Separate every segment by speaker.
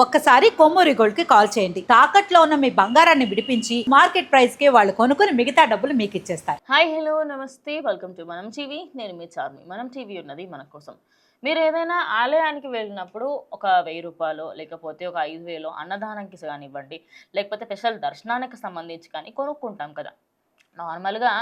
Speaker 1: ఒక్కసారి కొమ్మూరి గోల్డ్కి కాల్ చేయండి. తాకట్లో ఉన్న మీ బంగారాన్ని విడిపించి మార్కెట్ ప్రైస్కి వాళ్ళు కొనుక్కుని మిగతా డబ్బులు మీకు ఇచ్చేస్తారు.
Speaker 2: హాయ్ హలో నమస్తే. Welcome to Manam TV. నేను మీ చార్మి. మనం టీవీ ఉన్నది మన కోసం. మీరు ఏదైనా ఆలయానికి వెళ్ళినప్పుడు ఒక వెయ్యి రూపాయలు లేకపోతే ఒక ఐదు వేలు అన్నదానానికి కానివ్వండి లేకపోతే స్పెషల్ దర్శనానికి సంబంధించి కానీ కొనుక్కుంటాం కదా. నార్మల్గా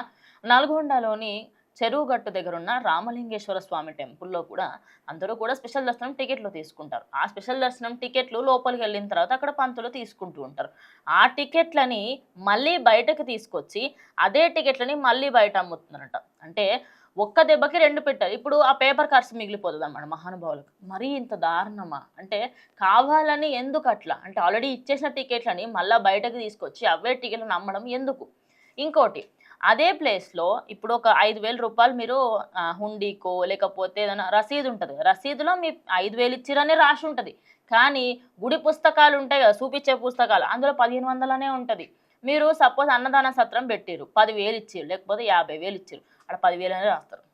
Speaker 2: నల్గొండలోని చెరువు గట్టు దగ్గర ఉన్న రామలింగేశ్వర స్వామి టెంపుల్లో కూడా అందరూ కూడా స్పెషల్ దర్శనం టికెట్లు తీసుకుంటారు. ఆ స్పెషల్ దర్శనం టికెట్లు లోపలికి వెళ్ళిన తర్వాత అక్కడ పంతులు తీసుకుంటూ ఉంటారు. ఆ టికెట్లని మళ్ళీ బయటకు తీసుకొచ్చి అదే టికెట్లని మళ్ళీ బయట అమ్ముతున్నారట. అంటే ఒక్క దెబ్బకి రెండు పెట్టారు. ఇప్పుడు ఆ పేపర్ ఖర్చు మిగిలిపోతుంది అన్నమాట మహానుభావులకు? మరీ ఇంత దారుణమా? అంటే కావాలని ఎందుకు అట్లా? అంటే ఆల్రెడీ ఇచ్చేసిన టికెట్లని మళ్ళీ బయటకు తీసుకొచ్చి అవే టికెట్లను అమ్మడం ఎందుకు? ఇంకోటి అదే ప్లేస్లో ఇప్పుడు ఒక ఐదు వేల రూపాయలు మీరు హుండీకో లేకపోతే ఏదైనా రసీదు ఉంటుంది రసీదులో మీ ఐదు వేలు ఇచ్చిరనే రాసి ఉంటుంది. కానీ గుడి పుస్తకాలు ఉంటాయి కదా చూపించే పుస్తకాలు అందులో పదిహేను వందలనే ఉంటుంది. మీరు సపోజ్ అన్నదాన సత్రం పెట్టారు పదివేలు ఇచ్చారు లేకపోతే యాభై వేలు ఇచ్చారు అక్కడ పదివేలు అనేది రాస్తారు.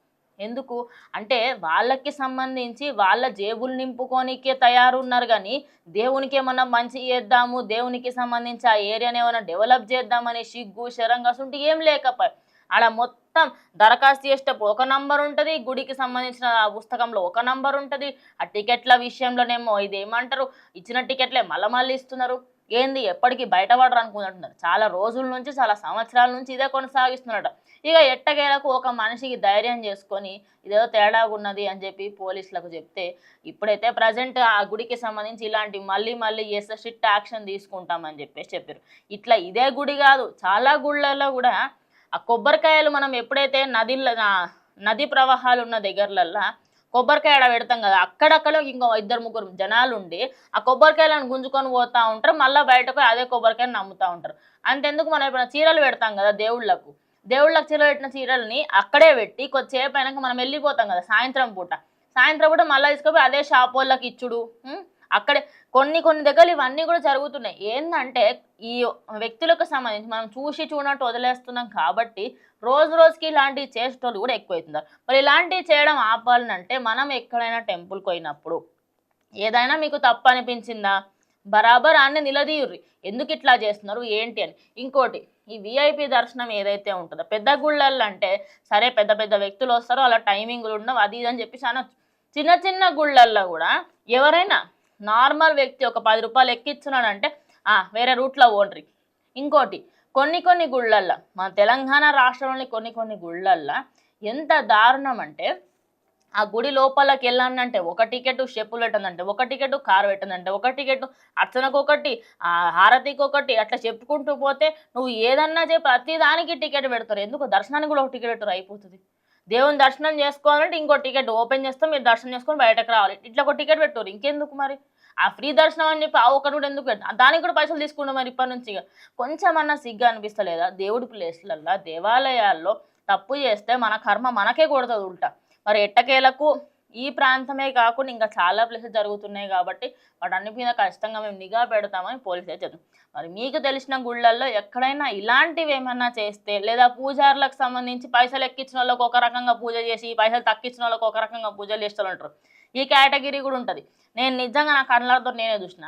Speaker 2: ఎందుకు? అంటే వాళ్ళకి సంబంధించి వాళ్ళ జేబులు నింపుకోనికే తయారున్నారు కానీ దేవునికి ఏమన్నా మంచి చేద్దాము దేవునికి సంబంధించి ఆ ఏరియాని ఏమైనా డెవలప్ చేద్దామని సిగ్గు శరంగా అసలు ఏం లేకపోయి ఆడ మొత్తం దరఖాస్తు చేసేటప్పుడు ఒక నంబర్ ఉంటుంది గుడికి సంబంధించిన ఆ పుస్తకంలో ఒక నంబర్ ఉంటుంది. ఆ టికెట్ల విషయంలోనేమో ఇది ఏమంటారు ఇచ్చిన టికెట్లే మళ్ళీ మళ్ళీ ఇస్తున్నారు. ఏంది ఎప్పటికీ బయటపడరు అనుకున్నట్టున్నారు చాలా రోజుల నుంచి చాలా సంవత్సరాల నుంచి ఇదే కొనసాగిస్తున్నారట ఇక ఎట్టకేలకు ఒక మనిషికి ధైర్యం చేసుకొని ఇదేదో తేడాగా ఉన్నది అని చెప్పి పోలీసులకు చెప్తే ఇప్పుడైతే ప్రజెంట్ ఆ గుడికి సంబంధించి ఇలాంటి మళ్ళీ మళ్ళీ చేస్తే షిట్ యాక్షన్ తీసుకుంటామని చెప్పేసి చెప్పారు. ఇట్లా ఇదే గుడి కాదు చాలా గుళ్ళల్లో కూడా ఆ కొబ్బరికాయలు మనం ఎప్పుడైతే నదిలో నది ప్రవాహాలు ఉన్న దగ్గరలల్లా కొబ్బరికాయ ఆడ పెడతాం కదా అక్కడక్కడ ఇంకో ఇద్దరు ముగ్గురు జనాలు ఉండి ఆ కొబ్బరికాయలను గుంజుకొని పోతా ఉంటారు మళ్ళీ బయటకు అదే కొబ్బరికాయని నమ్ముతా ఉంటారు. అంతెందుకు మనం ఇప్పుడు చీరలు పెడతాం కదా దేవుళ్ళకు దేవుళ్ళకు చీరలు పెట్టిన చీరల్ని అక్కడే పెట్టి కొద్దిసేపు అయినాక మనం వెళ్ళిపోతాం కదా సాయంత్రం పూట. సాయంత్రం పూట మళ్ళీ తీసుకుపోయి అదే షాప్ వాళ్ళకి ఇచ్చుడు అక్కడే కొన్ని కొన్ని దగ్గరలు ఇవన్నీ కూడా జరుగుతున్నాయి. ఏంటంటే ఈ వ్యక్తులకు సంబంధించి మనం చూసి చూడనట్టు వదిలేస్తున్నాం కాబట్టి రోజు రోజుకి ఇలాంటివి చేసేటోళ్ళు కూడా ఎక్కువైతున్నారు. మరి ఇలాంటివి చేయడం ఆపాలనంటే మనం ఎక్కడైనా టెంపుల్కి పోయినప్పుడు ఏదైనా మీకు తప్పు అనిపించిందా? బరాబర్ అన్ని నిలదీయుర్రి. ఎందుకు ఇట్లా చేస్తున్నారు? ఏంటి అని. ఇంకోటి ఈ విఐపి దర్శనం ఏదైతే ఉంటుందో పెద్ద గుళ్ళల్లో అంటే సరే పెద్ద పెద్ద వ్యక్తులు వస్తారో అలా టైమింగ్లు ఉండవు అది ఇది అని చెప్పేసి అనొచ్చు. చిన్న చిన్న గుళ్ళల్లో కూడా ఎవరైనా నార్మల్ వ్యక్తి ఒక పది రూపాయలు ఎక్కించున్నాడంటే "ఆ, వేరే రూట్లో ఓన్రి ఇంకోటి కొన్ని కొన్ని గుళ్ళల్లో మన తెలంగాణ రాష్ట్రంలోని కొన్ని కొన్ని గుళ్ళల్లో ఎంత దారుణం అంటే ఆ గుడి లోపలికి వెళ్ళానంటే ఒక టికెట్ షెప్పులు పెట్టదంటే ఒక టికెట్ కారు పెట్టదంటే ఒక టికెట్ అర్చనకు ఒకటి ఆ హారతికి ఒకటి అట్లా చెప్పుకుంటూ పోతే నువ్వు ఏదన్నా చెప్పి ప్రతి దానికి టికెట్ పెడతారు. ఎందుకు? దర్శనానికి కూడా ఒక టికెట్ పెట్టారు అయిపోతుంది. దేవుని దర్శనం చేసుకోవాలంటే ఇంకో టికెట్ ఓపెన్ చేస్తాం మీరు దర్శనం చేసుకొని బయటకు రావాలి. ఇట్లా ఒక టికెట్ పెట్టారు. ఇంకెందుకు మరి? ఆ ఫ్రీ దర్శనం అని చెప్పి ఆ ఒకటి కూడా ఎందుకు దానికి కూడా పైసలు తీసుకుంటాం మరి ఇప్పటి నుంచి కొంచెం అన్నా సిగ్గా అనిపిస్తలేదా? దేవుడి ప్లేస్లల్లో దేవాలయాల్లో తప్పు చేస్తే మన కర్మ మనకే కొడుతుంది ఉల్టా. మరి ఎట్టకేలకు ఈ ప్రాంతమే కాకుండా ఇంకా చాలా ప్లేసెస్ జరుగుతున్నాయి కాబట్టి వాటన్ని మీద ఖచ్చితంగా మేము నిఘా పెడతామని పోలీసులు చెప్తాం మరి మీకు తెలిసిన గుళ్ళల్లో ఎక్కడైనా ఇలాంటివి ఏమైనా చేస్తే లేదా పూజారులకు సంబంధించి పైసలు ఎక్కించిన వాళ్ళకి ఒక రకంగా పూజ చేసి పైసలు తక్కించిన వాళ్ళకి ఒక రకంగా పూజలు చేస్తూ ఉంటారు. ఈ కేటగిరీ కూడా ఉంటుంది. నేను నిజంగా నా కళ్ళతో నేనే చూసిన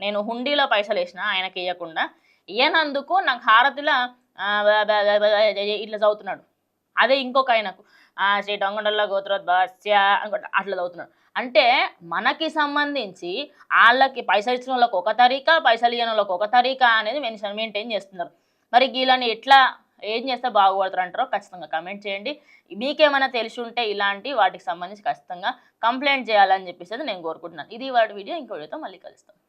Speaker 2: నేను హుండీలో పైసలు వేసిన ఆయనకి ఇవ్వకుండా ఇయ్యనందుకు నాకు హారతిలో ఇట్లా చదువుతున్నాడు. అదే ఇంకొక ఆయనకు ఆ, శ్రీ డొంగడల్ల గోత్రోద్భాస్య అనుకుంటా అట్లా చదువుతున్నాడు. అంటే మనకి సంబంధించి వాళ్ళకి పైసలు ఇచ్చిన వాళ్ళకి ఒక తరీక పైసలు ఇవ్వని వాళ్ళకి ఒక తరీకా అనేది మెన్షన్ మెయింటైన్ చేస్తున్నారు. మరి వీళ్ళని ఎట్లా ఏం చేస్తే బాగుపడతారు అంటారో ఖచ్చితంగా కమెంట్ చేయండి. మీకేమైనా తెలిసి ఉంటే ఇలాంటి వాటికి సంబంధించి ఖచ్చితంగా కంప్లైంట్ చేయాలని చెప్పేసి నేను కోరుకుంటున్నాను. ఇది వాటి వీడియో ఇంకో వీడియోతో మళ్ళీ కలుస్తాం.